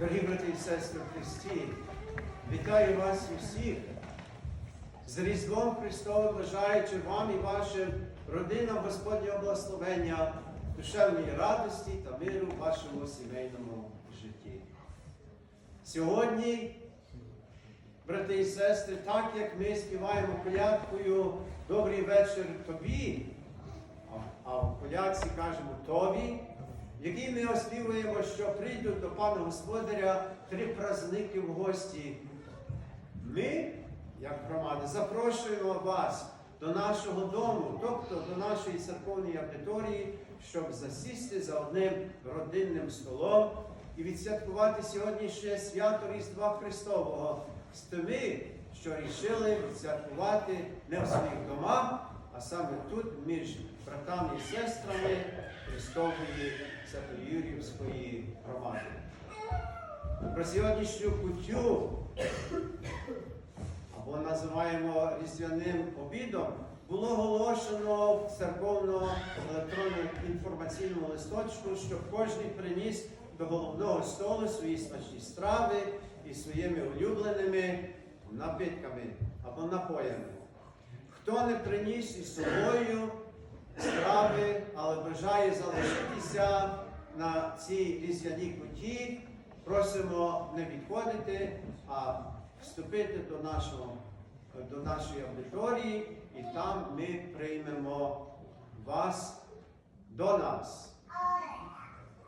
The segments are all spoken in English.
Дорогі брати і сестри в Христі, вітаю вас усіх з Різдвом Христовим, бажаючи вам і вашим родинам Господнього благословення, душевної радості та миру в вашому сімейному житті. Сьогодні, брати і сестри, так як ми співаємо колядкою Добрий вечір тобі, а- в колядці кажемо тобі, в якій ми оспівуємо, що прийдуть до пана господаря три праздники в гості. Ми, як громада, запрошуємо вас до нашого дому, тобто до нашої церковної аудиторії, щоб засісти за одним родинним столом і відсвяткувати сьогоднішнє свято Різдва Христового з тими, що рішили відсвяткувати не в своїх домах, а саме тут, між братами і сестрами Христової Свято-Юрівської громади. Про сьогоднішню кутю або називаємо різдвяним обідом, було оголошено в церковному електронному інформаційному листочку, що кожен приніс до головного столу свої смачні страви і своїми улюбленими напитками або напоями. Хто не приніс із собою бажає залишитися на цій різдвяній куті, просимо не відходити, а вступити до, нашого, до нашої аудиторії, і там ми приймемо вас до нас.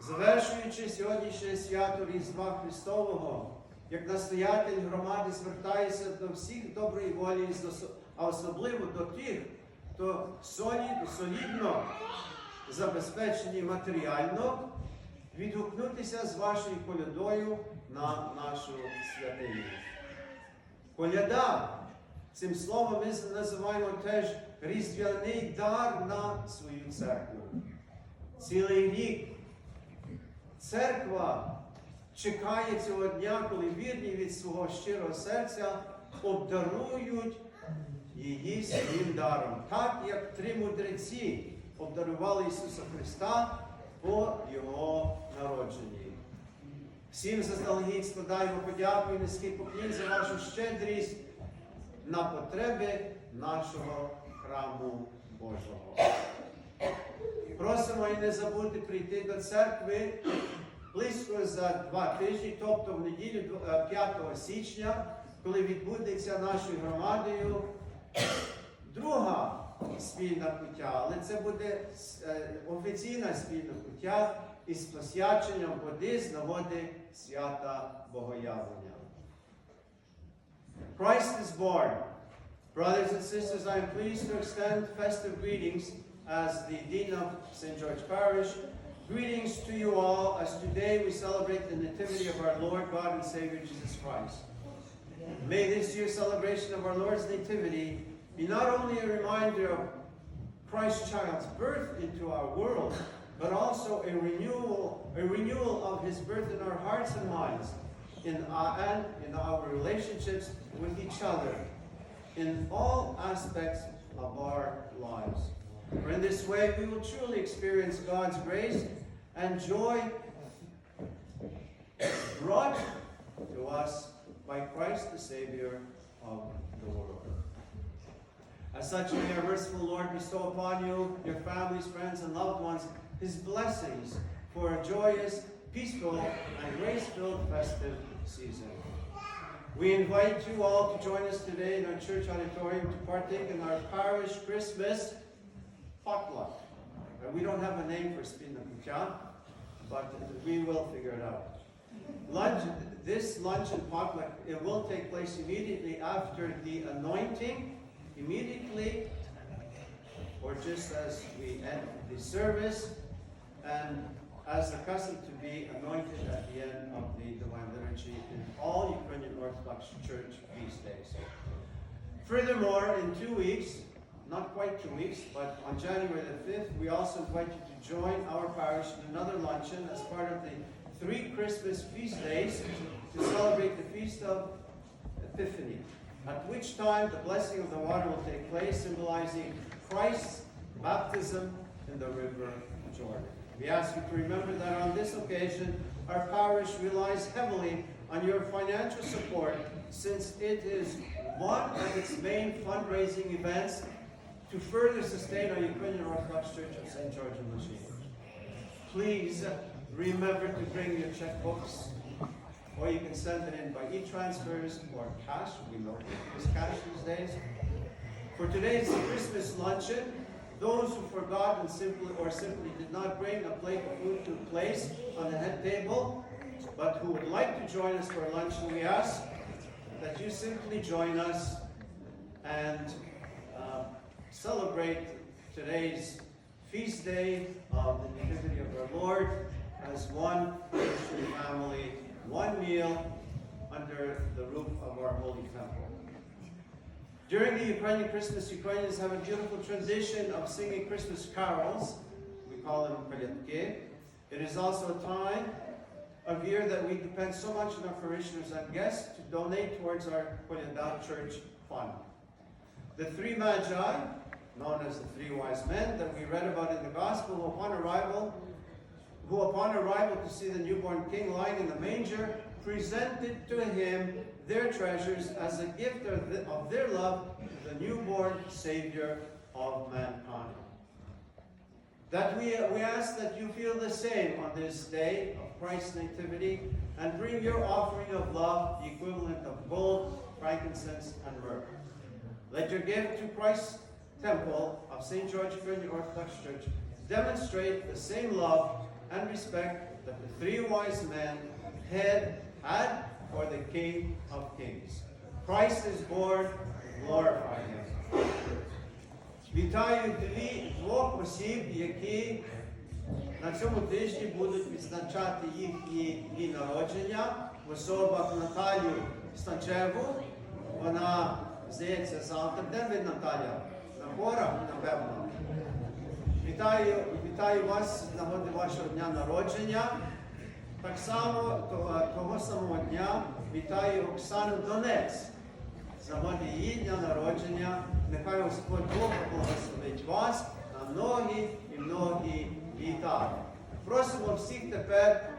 Завершуючи сьогоднішнє свято Різдва Христового, як настоятель громади звертаюся до всіх доброї волі, а особливо до тих, хто солід, солідно забезпечені матеріально, відгукнутися з вашою колядою на нашу святиню. Коляда, цим словом ми називаємо теж різдвяний дар на свою церкву. Цілий рік церква чекає цього дня, коли вірні від свого щирого серця обдарують її своїм даром, так як три мудреці обдарували Ісуса Христа по Його народженні. Всім заздалегідь складаємо подяку і низький поклін за вашу щедрість на потреби нашого храму Божого. Просимо і не забудьте прийти до церкви близько за два тижні, тобто в неділю е, 5 січня, коли відбудеться нашою громадою друга спільна пуття, але це буде е, офіційна спільна пуття із посвяченням води з нагоди свята Богоявлення. Christ is born. Brothers and sisters, I am pleased to extend festive greetings as the Dean of St. George Parish. Greetings to you all as today we celebrate the Nativity of our Lord God and Savior Jesus Christ. May this year's celebration of our Lord's Nativity be not only a reminder of Christ's child's birth into our world, but also a renewal, a renewal of his birth in our hearts and minds, in our, and in our relationships with each other, in all aspects of our lives. For in this way, we will truly experience God's grace and joy brought to us by Christ the Savior of the world. As such, may our merciful Lord bestow upon you, your families, friends, and loved ones his blessings for a joyous, peaceful, and grace-filled festive season. We invite you all to join us today in our church auditorium to partake in our parish Christmas potluck. We don't have a name for Spina Pucha, but we will figure it out. Lunch, this lunch and potluck, it will take place immediately after the anointing, immediately, or just as we end the service, and as accustomed to be anointed at the end of the Divine Liturgy in all Ukrainian Orthodox Church feast days. Furthermore, in two weeks, not quite two weeks, but on January the 5th, we also invite you to join our parish in another luncheon as part of the three Christmas feast days to celebrate the feast of Epiphany, at which time the blessing of the water will take place, symbolizing Christ's baptism in the river Jordan. We ask you to remember that on this occasion, our parish relies heavily on your financial support since it is one of its main fundraising events to further sustain our Ukrainian Orthodox Church of St. George in Lachine. Please remember to bring your checkbooks, or you can send it in by e-transfers or cash. We know it's cash these days. For today's Christmas luncheon, those who forgot and simply or simply did not bring a plate of food to place on the head table, but who would like to join us for luncheon, we ask that you simply join us and uh, celebrate today's feast day of the Nativity of our Lord as one Christian family, one meal under the roof of our holy temple. During the Ukrainian Christmas, Ukrainians have a beautiful tradition of singing Christmas carols. We call them kalyatke. It is also a time of year that we depend so much on our parishioners and guests to donate towards our Kolyadat Church fund. The three magi, known as the three wise men that we read about in the Gospel, upon arrival who upon arrival to see the newborn king lying in the manger, presented to him their treasures as a gift of, the- of their love to the newborn Savior of mankind. That we, we ask that you feel the same on this day of Christ's Nativity and bring your offering of love, the equivalent of gold, frankincense, and myrrh. Let your gift to Christ's temple of St. George Ukrainian Orthodox Church demonstrate the same love and respect that the three wise men had had for the King of Kings. Christ is born, glorify him. Вітаю двох осіб, які на цьому тижні будуть відзначати їхні дні народження в особах Наталію Станчеву. Вона, здається, завтра. Де ви, Наталя? На горах, напевно. Вітаю, вітаю вас з нагоди вашого дня народження. Так само того, того самого дня вітаю Оксану Донець з нагоди її дня народження. Нехай Господь Бог благословить вас на многі і многі літа. Просимо всіх тепер